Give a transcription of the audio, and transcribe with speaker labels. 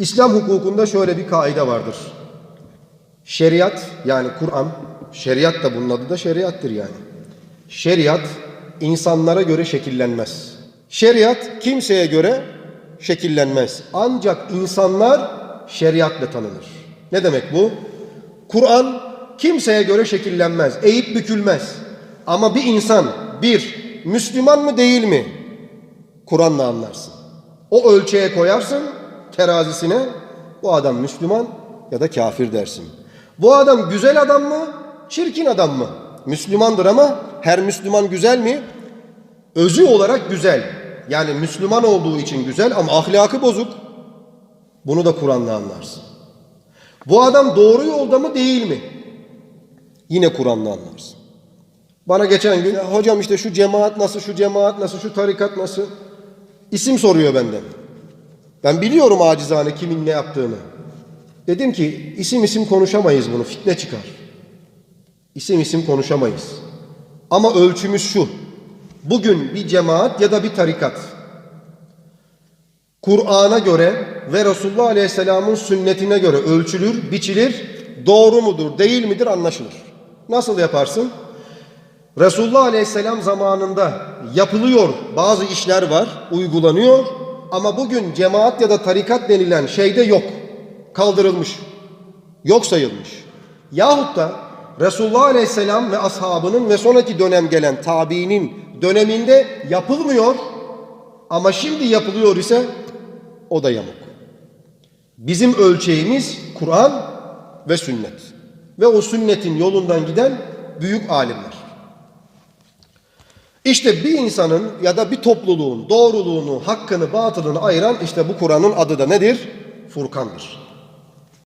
Speaker 1: İslam hukukunda şöyle bir kaide vardır. Şeriat yani Kur'an, şeriat da bunun adı da şeriattır yani. Şeriat insanlara göre şekillenmez. Şeriat kimseye göre şekillenmez. Ancak insanlar şeriatla tanınır. Ne demek bu? Kur'an kimseye göre şekillenmez, eğip bükülmez. Ama bir insan bir Müslüman mı değil mi? Kur'an'la anlarsın. O ölçeğe koyarsın terazisine bu adam Müslüman ya da kafir dersin. Bu adam güzel adam mı? Çirkin adam mı? Müslümandır ama her Müslüman güzel mi? Özü olarak güzel. Yani Müslüman olduğu için güzel ama ahlakı bozuk. Bunu da Kur'an'la anlarsın. Bu adam doğru yolda mı değil mi? Yine Kur'an'la anlarsın. Bana geçen gün hocam işte şu cemaat nasıl, şu cemaat nasıl, şu tarikat nasıl? İsim soruyor benden. Ben biliyorum acizane kimin ne yaptığını. Dedim ki isim isim konuşamayız bunu, fitne çıkar. İsim isim konuşamayız. Ama ölçümüz şu. Bugün bir cemaat ya da bir tarikat Kur'an'a göre ve Resulullah Aleyhisselam'ın sünnetine göre ölçülür, biçilir, doğru mudur, değil midir anlaşılır. Nasıl yaparsın? Resulullah Aleyhisselam zamanında yapılıyor bazı işler var, uygulanıyor ama bugün cemaat ya da tarikat denilen şeyde yok. Kaldırılmış. Yok sayılmış. Yahut da Resulullah Aleyhisselam ve ashabının ve sonraki dönem gelen tabiinin döneminde yapılmıyor ama şimdi yapılıyor ise o da yamuk. Bizim ölçeğimiz Kur'an ve sünnet. Ve o sünnetin yolundan giden büyük alimler. İşte bir insanın ya da bir topluluğun doğruluğunu, hakkını, batılını ayıran işte bu Kur'an'ın adı da nedir? Furkandır.